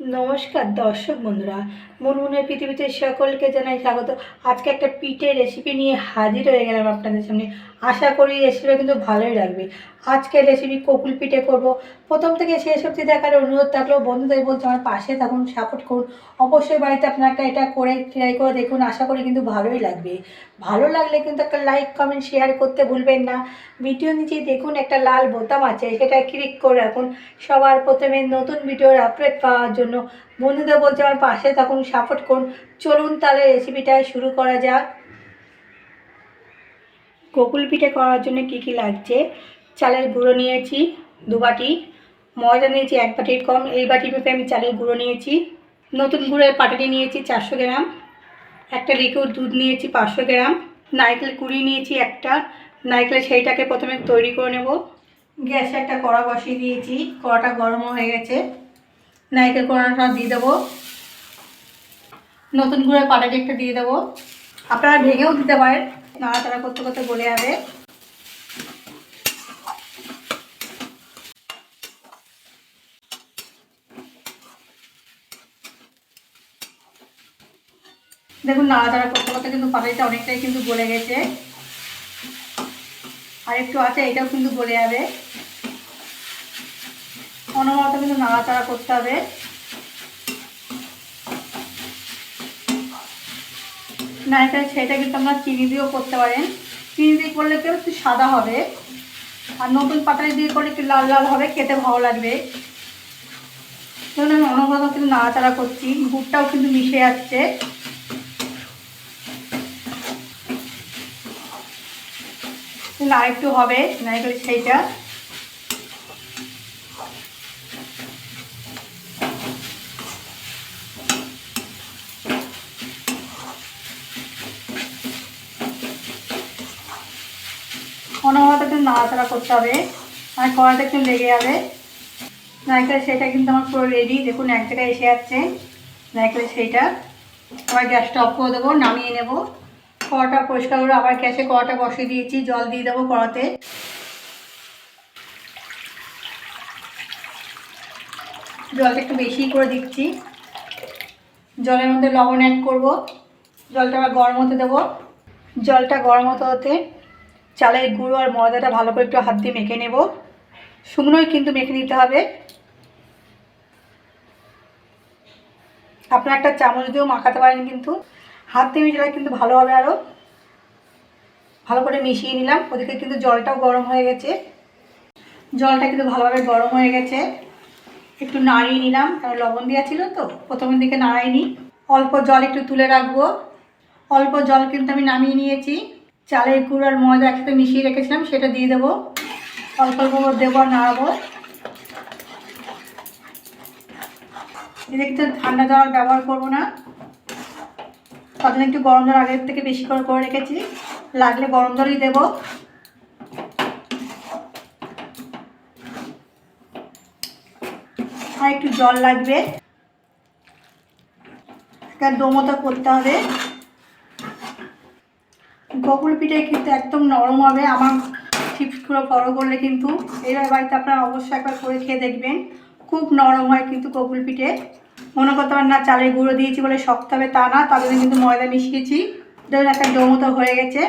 নমস্কার দর্শক বন্ধুরা মনমনের পৃথিবীতে সকলকে জানাই স্বাগত। আজকে একটা পিঠের রেসিপি নিয়ে হাজির হয়ে গেলাম আপনাদের সামনে। আশা করি রেসিপিটা কিন্তু ভালোই লাগবে। আজকের রেসিপি ককুল পিঠে করব। প্রথম থেকে শেষ অবধি দেখার অনুরোধ থাকলেও বন্ধুদের বলছে আমার পাশে থাকুন সাপোর্ট করুন। অবশ্যই বাড়িতে আপনারা একটা এটা করে ট্রাই করে দেখুন, আশা করি কিন্তু ভালোই লাগবে। ভালো লাগলে কিন্তু একটা লাইক কমেন্ট শেয়ার করতে ভুলবেন না। ভিডিও নিচে দেখুন একটা লাল বোতাম আছে সেটা ক্লিক করে রাখুন। সবার প্রথমে নতুন ভিডিওর আপডেট পাওয়ার জন্য বন্ধুদের বলছে আমার পাশে থাকুন সাপোর্ট করুন। চলুন তাহলে রেসিপিটা শুরু করা যাক। গোকুল পিঠে করার জন্য কি কি লাগছে? চালের গুঁড়ো নিয়েছি, দু বাটি। ময়দা নিয়েছি, এক বাটির কম। এই বাটি মেপে আমি চালের গুঁড়ো নিয়েছি। নতুন গুঁড়োর পাটালি নিয়েছি, চারশো গ্রাম। একটা লিকুইড দুধ নিয়েছি, পাঁচশো গ্রাম। নারকেল কুড়ি নিয়েছি, একটা। নারকেল সেইটাকে প্রথমে তৈরি করে নেব। গ্যাসে একটা কড়া বসিয়ে দিয়েছি। কড়াটা গরম হয়ে গেছে। নারকেল কোড়াটা দিয়ে দেবো। নতুন গুঁড়োর পাটালি একটা দিয়ে দেবো। আপনারা ভেঙেও দিতে পারেন। নাড়াচাড়া করতে করতে গলে যাবে। দেখুন, নাড়াচাড়া করতে করতে কিন্তু পাটালিটা অনেকটাই কিন্তু গলে গেছে। আর একটু আছে, এটাও কিন্তু গলে যাবে। অনবরত কিন্তু নাড়াচাড়া করতে হবে। নারকেল সেটা কিন্তু আমরা চিনি দিয়েও করতে পারেন। চিনি দিয়ে করলে কেউ একটু সাদা হবে। আর নতুন পাতালি দিয়ে করলে একটু লাল লাল হবে, খেতে ভালো লাগবে। ধরুন আমি অনবরত কিন্তু নাড়াচাড়া করছি, গুড়টাও কিন্তু মিশে যাচ্ছে আর একটু হবে, নারকেল সেইটা অনবরত একটু নাড়াচাড়া করতে হবে। আর কড়াতে একটু লেগে যাবে। নারকেল সেটা কিন্তু আমার পুরো রেডি দেখুন, এক জায়গায় এসে যাচ্ছে। নারকেল সেইটা আবার গ্যাসটা অফ করে দেবো, নামিয়ে নেব। কড়াটা পরিষ্কার করে আবার গ্যাসে কড়াটা বসিয়ে দিয়েছি। জল দিয়ে দেবো কড়াতে। জলটা একটু বেশি করে দিচ্ছি। জলের মধ্যে লবণ অ্যাড করব। জলটা আবার গরম হতে দেবো। জলটা গরম হতে হতে চালের গুঁড়ো আর ময়দাটা ভালো করে একটু হাত দিয়ে মেখে নেব। শুকনোই কিন্তু মেখে নিতে হবে। আপনারা একটা চামচ দিয়েও মাখাতে পারেন কিন্তু। হাত দিয়ে মিশালে কিন্তু ভালো হবে আরও ভালো করে মিশিয়ে নিলাম। ওদিকে কিন্তু জলটাও গরম হয়ে গেছে। জলটা কিন্তু ভালোভাবে গরম হয়ে গেছে। একটু নাড়িয়ে নিলাম। কারণ লবণ দেওয়া ছিল তো, প্রথমের দিকে নাড়াইনি। অল্প জল একটু তুলে রাখব। অল্প জল কিন্তু আমি নামিয়ে নিয়েছি। চালের গুঁড়ো আর ময়দা একসাথে মিশিয়ে রেখেছিলাম, সেটা দিয়ে দেবো। অল্প অল্প দেবো আর নাড়াবো। এদিকে কিন্তু ঠান্ডা জল ব্যবহার করব না। জন্য একটু গরম জল আগের থেকে বেশি করে করে রেখেছি। লাগলে গরম জলই দেবো। আর একটু জল লাগবে। একটা ডোমোটা করতে হবে। বকুল পিঠে কিন্তু একদম নরম হবে। আমার চিপসগুলো বড় করলে কিন্তু এবার বাড়িতে আপনারা অবশ্যই একবার করে খেয়ে দেখবেন। খুব নরম হয় কিন্তু ককুল পিঠে। মনে করতে পারেন না, চালের গুঁড়ো দিয়েছি বলে শক্ত হবে তা না জন্য কিন্তু ময়দা মিশিয়েছি। ধরুন একটা ডোমতো হয়ে গেছে।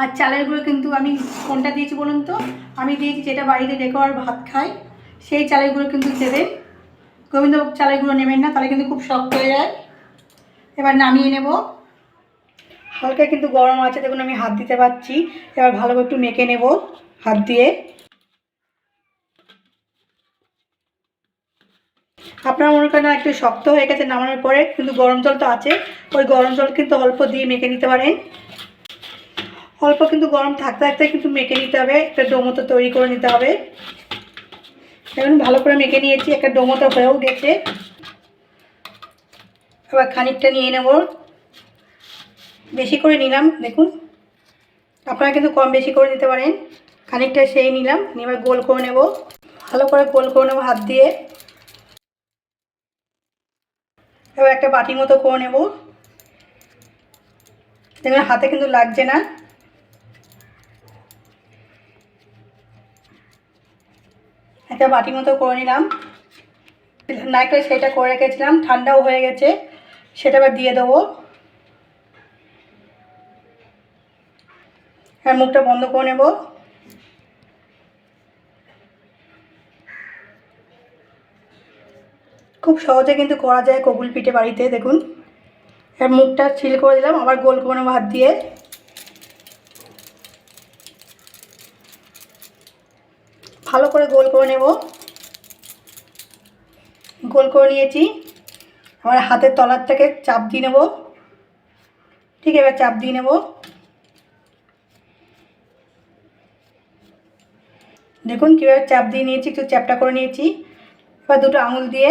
আর চালের গুঁড়ো কিন্তু আমি কোনটা দিয়েছি বলুন তো? আমি দিয়েছি যেটা বাড়িতে ডেকোর ভাত খাই সেই চালের গুঁড়ো কিন্তু দেবেন। গোবিন্দভোগ চালের গুঁড়ো নেবেন না, তাহলে কিন্তু খুব শক্ত হয়ে যায়। এবার নামিয়ে নেব। হালকা কিন্তু গরম আছে, দেখুন আমি হাত দিতে পারছি। এবার ভালো করে একটু মেখে নেব হাত দিয়ে। আপনার মনে করেন একটু শক্ত হয়ে গেছে নামানোর পরে, কিন্তু গরম জল তো আছে, ওই গরম জল কিন্তু অল্প দিয়ে মেখে নিতে পারেন। অল্প কিন্তু গরম থাকতে থাকতে কিন্তু মেখে নিতে হবে, একটা ডোমতো তৈরি করে নিতে হবে। এখন ভালো করে মেখে নিয়েছি, একটা ডোমতো হয়েও গেছে। এবার খানিকটা নিয়ে নেব। বেশি করে নিলাম, দেখুন। আপনারা কিন্তু কম বেশি করে নিতে পারেন। খানিকটা সেই নিলাম এবার গোল করে নেব। ভালো করে গোল করে নেব হাত দিয়ে। এবার একটা বাটি মতো করে নেব। দেখুন, হাতে কিন্তু লাগছে না। একটা বাটি মতো করে নিলাম। নারকেল সেটা করে রেখেছিলাম, ঠান্ডাও হয়ে গেছে। সেটা আবার দিয়ে দেবো। আর মুখটা বন্ধ করে নেব। খুব সহজে কিন্তু করা যায় কবুল পিঠে বাড়িতে, দেখুন। আর মুখটা ছিল করে দিলাম, আবার গোল করে নেব হাত দিয়ে। ভালো করে গোল করে নেব। গোল করে নিয়েছি। আমার হাতের তলার থেকে চাপ দিয়ে নেব। ঠিক এবার চাপ দিয়ে নেব। দেখুন কীভাবে চাপ দিয়ে নিয়েছি, একটু চ্যাপটা করে নিয়েছি। এবার দুটো আঙুল দিয়ে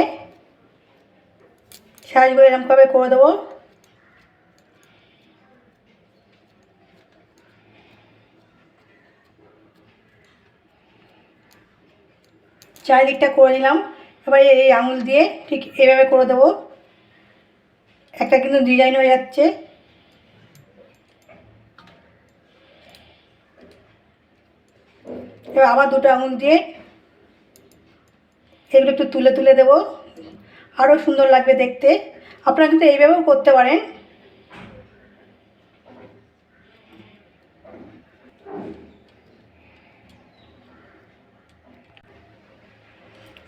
সাইজগুলো এরকমভাবে করে দেবো। চারিদিকটা করে নিলাম। এবার এই আঙুল দিয়ে ঠিক এভাবে করে দেবো। একটা কিন্তু ডিজাইন হয়ে যাচ্ছে। এবার আবার দুটো আঙুল দিয়ে এগুলো একটু তুলে তুলে দেবো। আরও সুন্দর লাগবে দেখতে। আপনারা কিন্তু এইভাবেও করতে পারেন।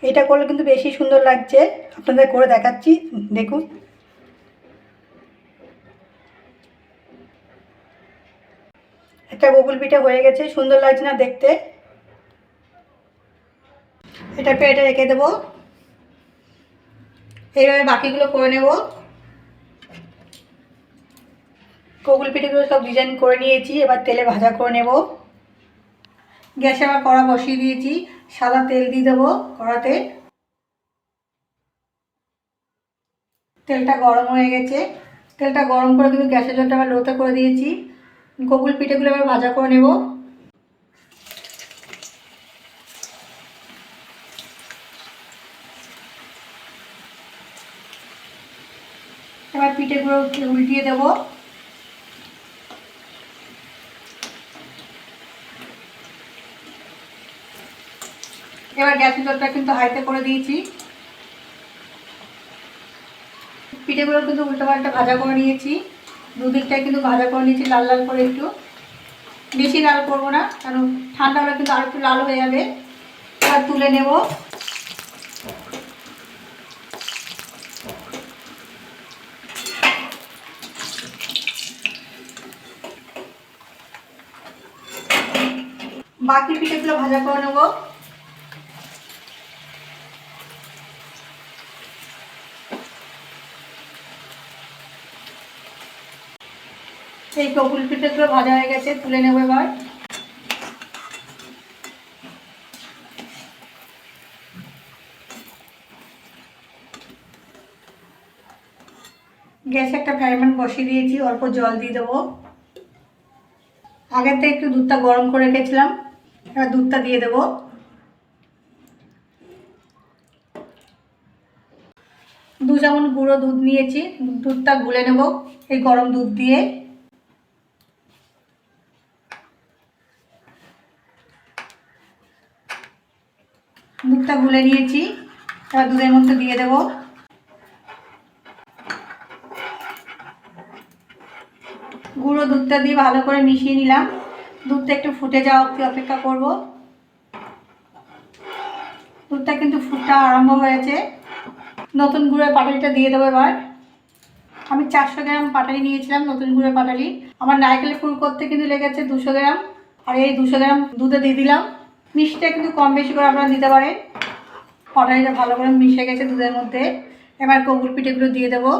এটা করলে কিন্তু বেশি সুন্দর লাগছে। আপনাদের করে দেখাচ্ছি, দেখুন। একটা বকুল পিঠা হয়ে গেছে, সুন্দর লাগছে না দেখতে। এটা পেটে রেখে দেবো। এইভাবে বাকিগুলো করে নেব। কগুল পিঠেগুলো সব ডিজাইন করে নিয়েছি, এবার তেলে ভাজা করে নেব। গ্যাসে আবার কড়া বসিয়ে দিয়েছি, সাদা তেল দিয়ে দেবো কড়াতে। তেলটা গরম হয়ে গেছে। তেলটা গরম করে কিন্তু গ্যাসের জলটা আবার লোতে করে দিয়েছি। কগুল পিঠেগুলো আবার ভাজা করে নেব। এবার পিঠেগুলো উল্টিয়ে দেবো। এবার গ্যাসের জলটা কিন্তু হাইতে করে দিয়েছি। পিঠেগুলো কিন্তু উল্টো পাল্টা ভাজা করে নিয়েছি। দুদিকটাই কিন্তু ভাজা করে নিয়েছি, লাল লাল করে একটু। বেশি লাল করব না, কারণ ঠান্ডা হলে কিন্তু আর একটু লাল হয়ে যাবে। এবার তুলে নেব। বাকি পিঠেগুলো ভাজা করে নেব। এই কপুল পিঠেগুলো ভাজা হয়ে গেছে, তুলে নেব এবার। গ্যাসে একটা ফ্রাইপ্যান বসিয়ে দিয়েছি, অল্প জল দিয়ে দেবো। আগের থেকে একটু দুধটা গরম করে রেখেছিলাম। এবার দুধটা দিয়ে দেবো। দু চামচ গুঁড়ো দুধ নিয়েছি, দুধটা গুলে নেব এই গরম দুধ দিয়ে। দুধটা গুলে নিয়েছি, এবার দুধের মধ্যে দিয়ে দেব। গুঁড়ো দুধটা দিয়ে ভালো করে মিশিয়ে নিলাম। দুধটা একটু ফুটে যাওয়া অবধি অপেক্ষা করব। দুধটা কিন্তু ফুটটা আরম্ভ হয়েছে। নতুন গুঁড়োর পাটালিটা দিয়ে দেবো এবার। আমি চারশো গ্রাম পাটালি নিয়েছিলাম নতুন গুঁড়োর পাটালি। আমার নারকেলের ফুল করতে কিন্তু লেগেছে দুশো গ্রাম। আর এই দুশো গ্রাম দুধে দিয়ে দিলাম। মিষ্টিটা কিন্তু কম বেশি করে আপনারা দিতে পারেন। পাটালিটা ভালো করে মিশে গেছে দুধের মধ্যে। এবার কবুল পিঠেগুলো দিয়ে দেবো।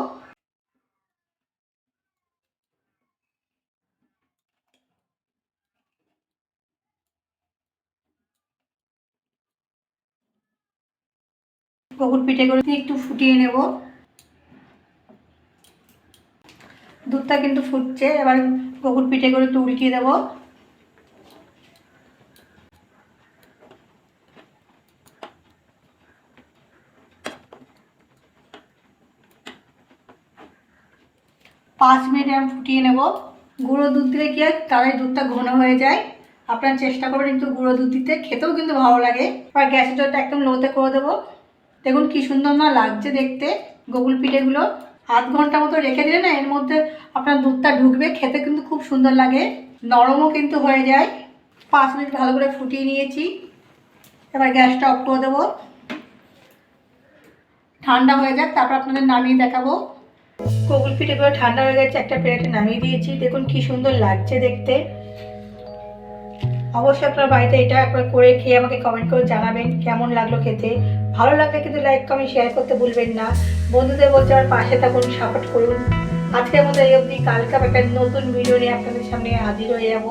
কবুল পিঠেগুলো একটু ফুটিয়ে নেব। দুধটা কিন্তু ফুটছে, এবার কবুল পিঠেগুলো একটু উল্টিয়ে দেবো। পাঁচ মিনিট আমি ফুটিয়ে নেব। গুঁড়ো দুধ দিলে কি হয় তাহলে দুধটা ঘন হয়ে যায়। আপনারা চেষ্টা করবেন একটু গুঁড়ো দুধ দিতে, খেতেও কিন্তু ভালো লাগে। এবার গ্যাসের জলটা একদম লোতে করে দেবো। দেখুন কি সুন্দর না লাগছে দেখতে। গোকুল পিঠেগুলো আধ ঘণ্টা মতো রেখে দিলে না, এর মধ্যে আপনার দুধটা ঢুকবে, খেতে কিন্তু খুব সুন্দর লাগে। নরমও কিন্তু হয়ে যায়। পাঁচ মিনিট ভালো করে ফুটিয়ে নিয়েছি। এবার গ্যাসটা অফ করে দেবো। ঠান্ডা হয়ে যাক, তারপর আপনাদের নামিয়ে দেখাবো। গোকুল পিঠেগুলো ঠান্ডা হয়ে গেছে, একটা প্লেটে নামিয়ে দিয়েছি। দেখুন কি সুন্দর লাগছে দেখতে। অবশ্যই আপনার বাড়িতে এটা একবার করে খেয়ে আমাকে কমেন্ট করে জানাবেন কেমন লাগল খেতে। ভালো লাগলে কিন্তু লাইক কমেন্ট শেয়ার করতে ভুলবেন না। বন্ধুদের বলছে আমার পাশে থাকুন সাপোর্ট করুন। আজকের মতো এই অবধি। কালকে একটা নতুন ভিডিও নিয়ে আপনাদের সামনে হাজির হয়ে যাব।